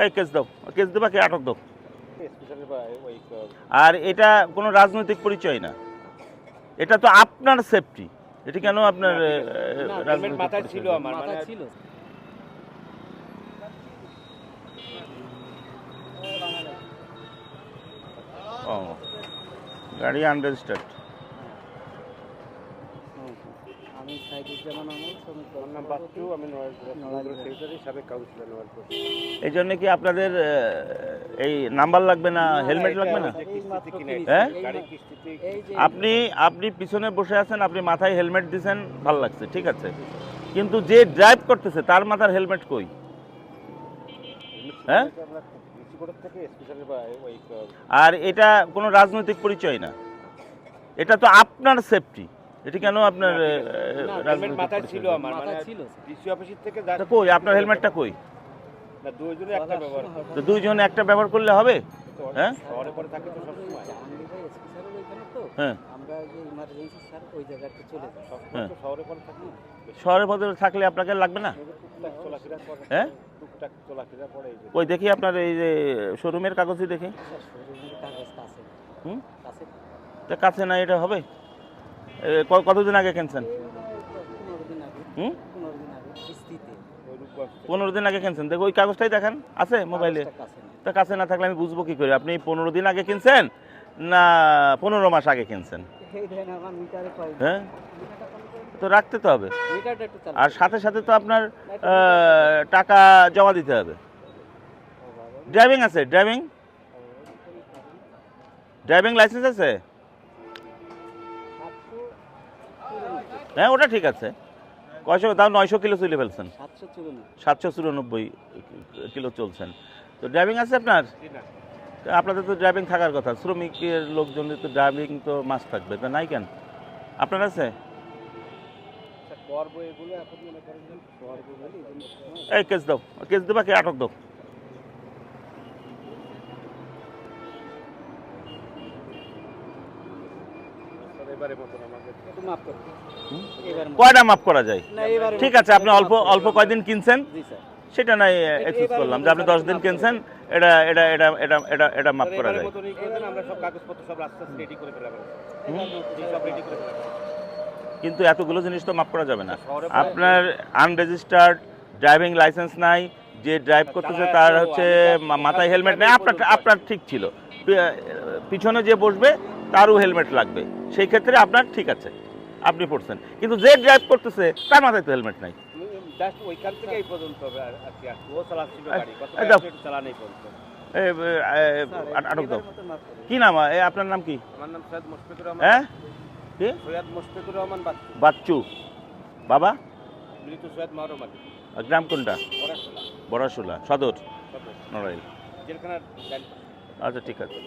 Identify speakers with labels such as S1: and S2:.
S1: এই কেস দাও কেস দেবা কে আটক দাও? আর এটা কোনো রাজনৈতিক পরিচয় না। এটা তো আপনার সেফটি এটা কেন আপনার
S2: মাথায় ছিল আমার মানে
S3: ছিল।
S1: ও গাড়ি আনরেজিস্টার্ড এই জন্য কি আপনাদের এই নাম্বার লাগবে না? হেলমেট লাগবে না? হ্যাঁ? আপনি আপনি পিছনে বসে আছেন আপনি মাথায় হেলমেট দিছেন ভালো লাগছে ঠিক আছে। কিন্তু যে ড্রাইভ করতেছে তার মাথার হেলমেট কই? হ্যাঁ? আর এটা কোনো রাজনৈতিক পরিচয় না। এটা তো আপনার সেফটি এটা কেন আপনার
S2: হেলমেট মাথায় ছিল আমার মানে
S3: মাথায় ছিল
S2: ডিসি অফিসের থেকে
S1: তা কই আপনার হেলমেটটা কই?
S2: না দুইজনে একটা ব্যবহার
S1: তো দুইজন একটা ব্যবহার করলে হবে? হ্যাঁ?
S2: শহরে পরে থাকে তো
S3: ওইখানে তো
S1: হ্যাঁ।
S3: আমরা যে ইমার্জেন্সি স্যার ওই জায়গাতে চলে যাই।
S2: তো শহরে পরে থাকি।
S1: শহরের পথে থাকলে আপনাকে লাগবে না? হ্যাঁ?
S2: টুকটাক চলাফেরা করে এই যে।
S1: ওই দেখি আপনার এই যে শোরুমের কাগজই দেখি।
S3: শরীরের কাগজ কাছে। না।
S1: হুম?
S3: কাছে।
S1: কাছে না এটা হবে? কতদিন আগে কিনছেন?
S3: পনেরো দিন আগে
S1: কিনছেন। দেখো, ওই কাগজটাই দেখান, আছে মোবাইলে। তা কাছে না থাকলে আমি বুঝব কি করে? আপনি পনেরো দিন আগে কিনছেন না পনেরো মাস আগে কিনছেন? হ্যাঁ। তো রাখতে তো হবে। আর সাথে সাথে তো আপনার টাকা জমা দিতে হবে। ড্রাইভিং আছে? ড্রাইভিং? ড্রাইভিং লাইসেন্স আছে? হ্যাঁ ওটা ঠিক আছে। কয়শো? তাও নয়শো কিলো চলে ফেলছেন।
S3: সাতশো চুরানব্বই।
S1: কিলো চলছেন। তো ড্রাইভিং আছে আপনার? আপনাদের তো ড্রাইভিং থাকার কথা। শ্রমিকের লোকজনের তো ড্রাইভিং তো মাস থাকবে। তা নাই কেন? আপনার আছে?
S2: এই
S1: কেস দাও। কেস দেবা কি? আটক দাও। কয়টা মাফ করা যায়? ঠিক আছে আপনি অল্প অল্প কয়দিন কিনছেন? সেটা নাই এক্সেস করলাম যে আপনি দশ দিন কিনছেন এটা এটা এটা এটা এটা এটা মাফ করা যায়। কিন্তু এতগুলো জিনিস তো মাফ করা যাবে না। আপনার আনরেজিস্টার্ড ড্রাইভিং লাইসেন্স নাই যে ড্রাইভ করতেছে তার হচ্ছে মাথায় হেলমেট নেই আপনার আপনার ঠিক ছিল। পিছনে যে বসবে তারও হেলমেট লাগবে। সেই ক্ষেত্রে আপনার ঠিক আছে আপনি পড়ছেন। কিন্তু যে ড্রাইভ করতেছে তার মাথায় তো হেলমেট নাই।
S2: কি
S1: আটক দাও। নাম আপনার নাম কি? হ্যাঁ? কি?
S2: বাচ্চু।
S1: বাবা? গ্রাম কোনটা? বড়াশুলা। সদর। নড়াইল। আচ্ছা ঠিক আছে।